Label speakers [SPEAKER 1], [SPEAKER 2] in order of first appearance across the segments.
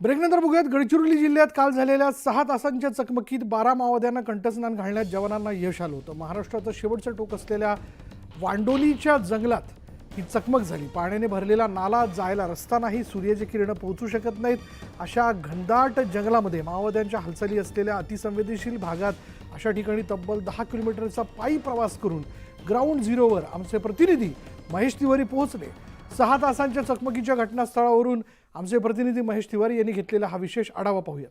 [SPEAKER 1] ब्रेकनंतर बघूयात. गडचिरोली जिल्ह्यात काल झालेल्या सहा तासांच्या चकमकीत बारा माओवाद्यांना कंठस्नान घालण्यात जवानांना यश आलं होतं. महाराष्ट्राचं शेवटचं टोक असलेल्या वांडोलीच्या जंगलात ही चकमक झाली. पाण्याने भरलेला नाला जायला रस्ता नाही सूर्याची किरणं पोहोचू शकत नाहीत. अशा घनदाट जंगलामध्ये माओवाद्यांच्या हालचाली असलेल्या अतिसंवेदनशील भागात अशा ठिकाणी तब्बल दहा किलोमीटरचा पायी प्रवास करून ग्राउंड झिरोवर आमचे प्रतिनिधी महेश तिवारी पोहोचले. सहा तासांच्या चकमकीच्या घटनास्थळावरून आमचे प्रतिनिधी महेश तिवारी यांनी घेतलेला हा विशेष आढावा पाहूयात.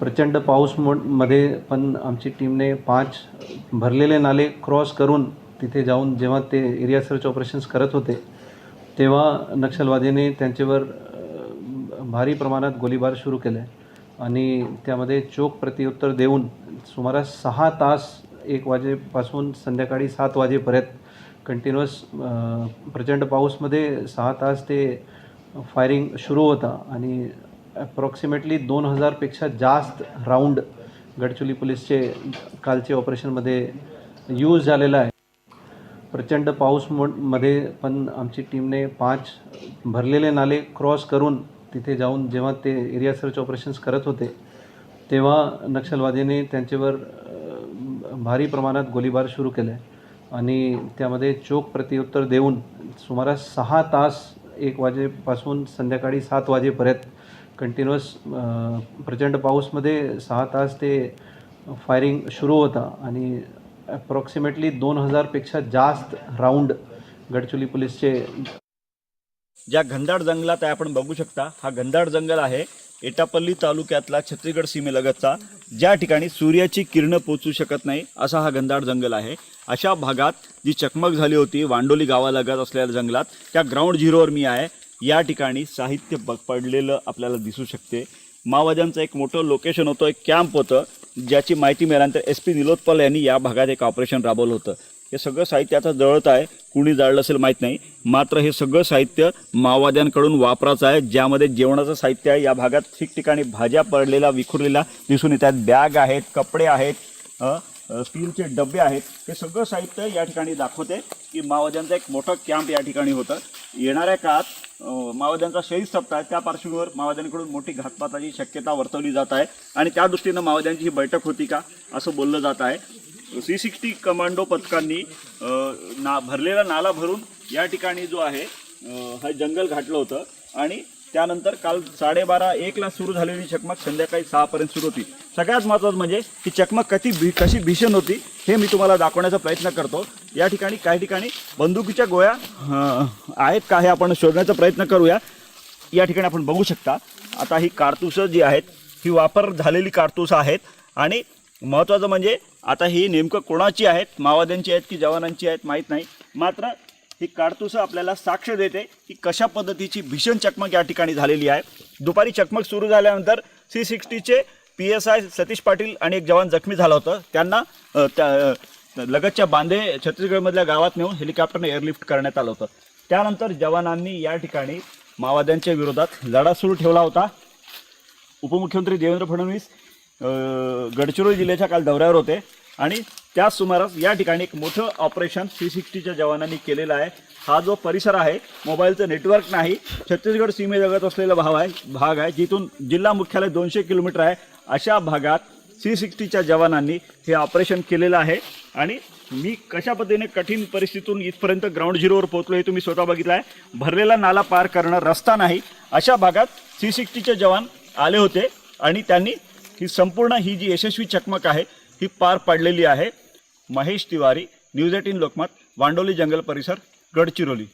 [SPEAKER 2] प्रचंड पाऊसमध्ये पण आमची टीमने पाच भरलेले नाले क्रॉस करून तिथे जाऊन जेव्हा ते एरिया सर्च ऑपरेशन्स करत होते तेव्हा नक्षलवादीने त्यांच्यावर भारी प्रमाणात गोळीबार सुरू केले. आणि त्यामध्ये चोख प्रत्युत्तर देऊन सुमारे सहा तास एक वाजेपासून संध्याकाळी सात वाजेपर्यंत कंटिन्युअस प्रचंड पाऊसमध्ये सहा तास ते फायरिंग सुरू होता आणि अप्रॉक्सिमेटली दोन हजारपेक्षा जास्त राऊंड गडचुली पोलीसचे कालचे ऑपरेशनमध्ये यूज झालेला आहे. प्रचंड पाऊसमध्ये पण आमची टीमने पाच भरलेले नाले क्रॉस करून तिथे जाऊन जेव्हा ते एरिया सर्च ऑपरेशन्स करत होते तेव्हा नक्षलवादीने त्यांच्यावर भारी प्रमाणात गोळीबार सुरू केला. आणि त्यामध्ये चोख प्रत्युत्तर देऊन सुमारे सहा तास एक वाजेपासून संध्याकाळी सात वाजेपर्यंत कंटिन्युअस प्रचंड पाऊसमध्ये सहा तास ते फायरिंग सुरू होता. आणि अप्रॉक्सिमेटली दोन हजारपेक्षा जास्त राऊंड गडचुली पोलीसचे
[SPEAKER 3] ज्या घनदाट जंगलात आहे आपण बघू शकता हा घनदाट जंगल आहे एटापल्ली तालुक्यातला छत्तीसगड सीमेलगतचा. ज्या ठिकाणी सूर्याची किरणं पोचू शकत नाही असा हा घनदाट जंगल आहे. अशा भागात जी चकमक झाली होती वांडोली गावालगत असलेल्या जंगलात त्या ग्राउंड झिरोवर मी आहे. या ठिकाणी साहित्य ब पडलेलं आपल्याला दिसू शकते. माओवाद्यांचं एक मोठं लोकेशन होतं एक कॅम्प होतं ज्याची माहिती मिळाल्यानंतर एस पी निलोत्पल यांनी या भागात एक ऑपरेशन राबवलं होतं. हे सगळं साहित्य आता जळत आहे. कुणी जाळलं असेल माहीत नाही. मात्र हे सगळं साहित्य माओवाद्यांकडून वापराचं आहे. ज्यामध्ये जेवणाचं साहित्य आहे. या भागात ठिकठिकाणी भाज्या पडलेल्या विखुरलेल्या दिसून येत आहेत. बॅग आहेत कपडे आहेत स्टीलचे डबे आहेत. हे सगळं साहित्य या ठिकाणी दाखवते की माओवाद्यांचा एक मोठं कॅम्प या ठिकाणी होतं. येणाऱ्या काळात माओवाद्यांचा शहीद सप्ताह आहे. त्या पार्श्वभूमीवर माओवाद्यांकडून मोठी घातपाताची शक्यता वर्तवली जात आहे. आणि त्या दृष्टीनं माओवाद्यांची ही बैठक होती का? असं बोललं जात आहे. सी सिक्स्टी कमांडो पथकांनी ना भरलेला नाला भरून या ठिकाणी जो आहे हा हे जंगल घातलं होतं. आणि त्यानंतर काल साडेबारा एकला सुरू झालेली चकमक संध्याकाळी सहापर्यंत सुरू होती. सगळ्यात महत्त्वाचं म्हणजे ही चकमक कधी भी कशी भीषण होती हे मी तुम्हाला दाखवण्याचा प्रयत्न करतो. या ठिकाणी काही ठिकाणी बंदुकीच्या गोळ्या आहेत का हे आपण शोधण्याचा प्रयत्न करूया. या ठिकाणी आपण बघू शकता. आता ही कारतुसं जी आहेत ही वापर झालेली कारतुसं आहेत. आणि महत्त्वाचं म्हणजे आता ही नेमकं कोणाची आहेत माओवाद्यांची आहेत की जवानांची आहेत माहीत नाही. मात्र ही काडतुसं आपल्याला साक्ष देते की कशा पद्धतीची भीषण चकमक या ठिकाणी झालेली आहे. दुपारी चकमक सुरू झाल्यानंतर C सिक्स्टीचे P S I Satish Patil आणि एक जवान जखमी झाला होता. त्यांना त्या लगतच्या बांधे छत्तीसगडमधल्या गावात नेऊन हेलिकॉप्टरने एअरलिफ्ट करण्यात आलं होतं. त्यानंतर जवानांनी या ठिकाणी माओवाद्यांच्या विरोधात लढा सुरू ठेवला होता. उपमुख्यमंत्री देवेंद्र फडणवीस गडचिरोली जिल्ह्याच्या काल दौऱ्यावर होते. आणि त्याच सुमारास या ठिकाणी एक मोठं ऑपरेशन सी सिक्स्टीच्या जवानांनी केलेलं आहे. हा जो परिसर आहे मोबाईलचं नेटवर्क नाही छत्तीसगड सीमेजगत असलेला भाव आहे भाग आहे जिथून जिल्हा मुख्यालय दोनशे किलोमीटर आहे. अशा भागात सी सिक्स्टीच्या जवानांनी हे ऑपरेशन केलेलं आहे. आणि मी कशा पद्धतीने कठीण परिस्थितीतून इथपर्यंत ग्राउंड झिरोवर पोहोचलो हे तुम्ही स्वतः बघितलं आहे भरलेला नाला पार करणं रस्ता नाही. अशा भागात सी सिक्स्टीचे जवान आले होते आणि त्यांनी ही संपूर्ण ही जी यशस्वी चकमक आहे ही पार पाडलेली आहे. महेश तिवारी न्यूज एटीन लोकमत वांडोली जंगल परिसर गडचिरोली.